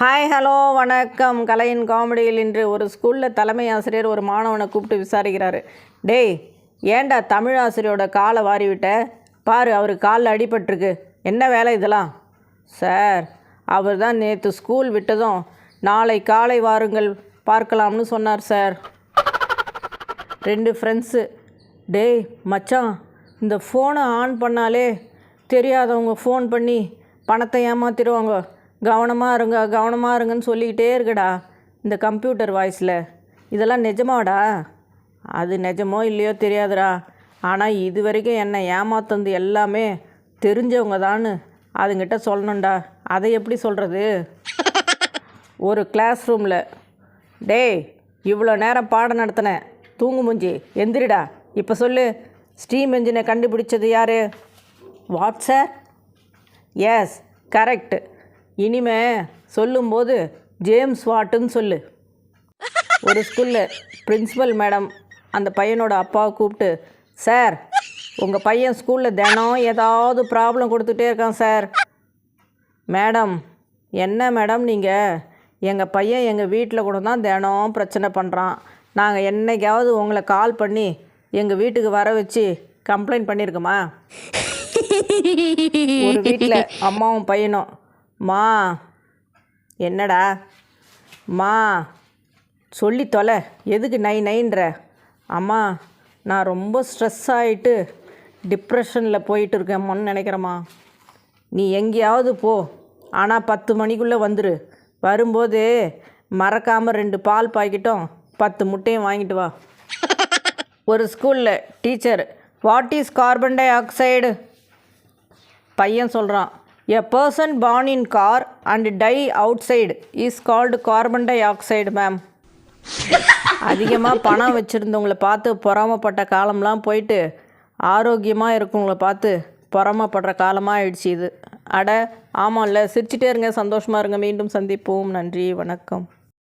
Hi hello வணக்கம். கலையின் காமெடியில் இன்று ஒரு ஸ்கூலில் தலைமை ஆசிரியர் ஒரு மாணவனை கூப்பிட்டு விசாரிக்கிறாரு. டேய் ஏன்டா தமிழ் ஆசிரியரோட காலை வாரி விட்ட பாரு அவர் காலில் அடிபட்டிருக்கு. என்ன வேலை இதெல்லாம்? சார் அவர் தான் நேற்று ஸ்கூல் விட்டதும் நாளை காலை வாருங்கள் பார்க்கலாம்னு சொன்னார் சார். ரெண்டு ஃப்ரெண்ட்ஸு டேய் மச்சான் இந்த ஃபோனை ஆன் பண்ணாலே தெரியாதவங்க ஃபோன் பண்ணி பணத்தை ஏமாத்திடுவாங்க. கவனமாக இருங்க கவனமாக இருங்கன்னு சொல்லிக்கிட்டே இருக்குடா இந்த கம்ப்யூட்டர் வாய்ஸில். இதெல்லாம் நிஜமாடா? அது நிஜமோ இல்லையோ தெரியாதுடா. ஆனால் இது வரைக்கும் என்னை ஏமாத்தந்து எல்லாமே தெரிஞ்சவங்க தான்னு அதுங்கிட்ட சொல்லணும்டா. அதை எப்படி சொல்கிறது ஒரு கிளாஸ் ரூமில் டேய் இவ்வளோ நேரம் பாடம் நடத்தினேன் தூங்கு மூஞ்சி எந்திரிடா. இப்போ சொல்லு ஸ்டீம் என்ஜினை கண்டுபிடிச்சது யார்? வாட் சார் எஸ் கரெக்ட் இனிமே சொல்லும்போது ஜேம்ஸ் வாட்டுன்னு சொல்லு. ஒரு ஸ்கூலில் பிரின்சிபல் மேடம் அந்த பையனோட அப்பாவை கூப்பிட்டு சார் உங்கள் பையன் ஸ்கூலில் தினம் ஏதாவது ப்ராப்ளம் கொடுத்துட்டே இருக்கான் சார். மேடம் என்ன மேடம் நீங்கள் எங்கள் பையன் எங்கள் வீட்டில் கூட தான் தினம் பிரச்சனை பண்ணுறான் நாங்கள் என்னைக்காவது உங்களை கால் பண்ணி எங்கள் வீட்டுக்கு வர வச்சு கம்ப்ளைண்ட் பண்ணியிருக்கோமா ஒரு வீட்டில் அம்மாவும் பையனும் மா என்னடா? மா சொல்லி தொலை. எதுக்கு நை நைன்ற? அம்மா நான் ரொம்ப ஸ்ட்ரெஸ் ஆகிட்டு டிப்ரெஷனில் போயிட்டு இருக்கேம்மான்னு நினைக்கிறேம்மா. நீ எங்கேயாவது போ. ஆனால் பத்து மணிக்குள்ளே வந்துரு. வரும்போது மறக்காமல் ரெண்டு பால் பாய்க்கிட்டோம் பத்து முட்டையும் வாங்கிட்டு வா. ஒரு ஸ்கூலில் teacher what is carbon dioxide? பையன் சொல்கிறான் a person born in car and die outside is called carbon dioxide ma'am அதிகமாக பணம் வச்சுருந்தவங்கள பார்த்து பொறாமப்பட்ட காலம்லாம் போயிட்டு ஆரோக்கியமாக இருக்கவங்கள பார்த்து பொறாமப்படுற காலமாக ஆயிடுச்சு இது. அட ஆமாம்ல சிரிச்சிட்டே இருங்க சந்தோஷமாக இருங்க மீண்டும் சந்திப்போம். நன்றி வணக்கம்.